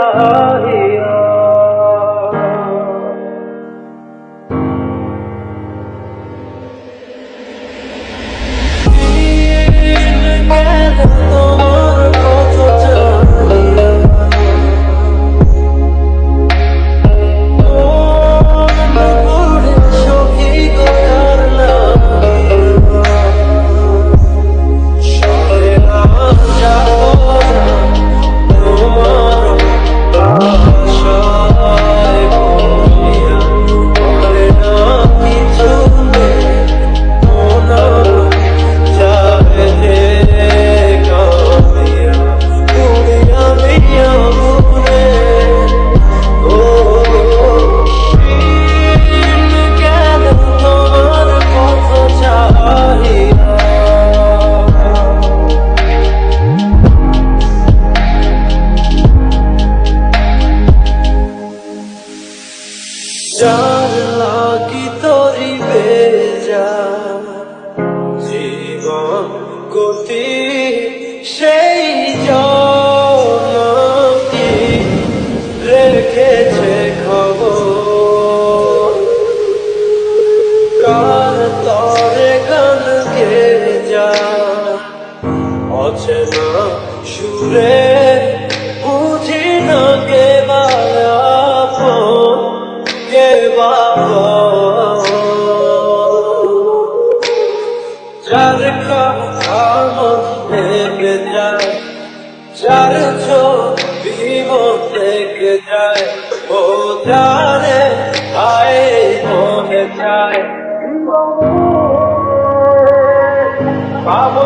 together অচেনা সুরে বুঝি না কে কে বাবা। যার কথা মনে যায়, যার ছবি মনে যায়, ও যারে আয় মনে যায় পাবো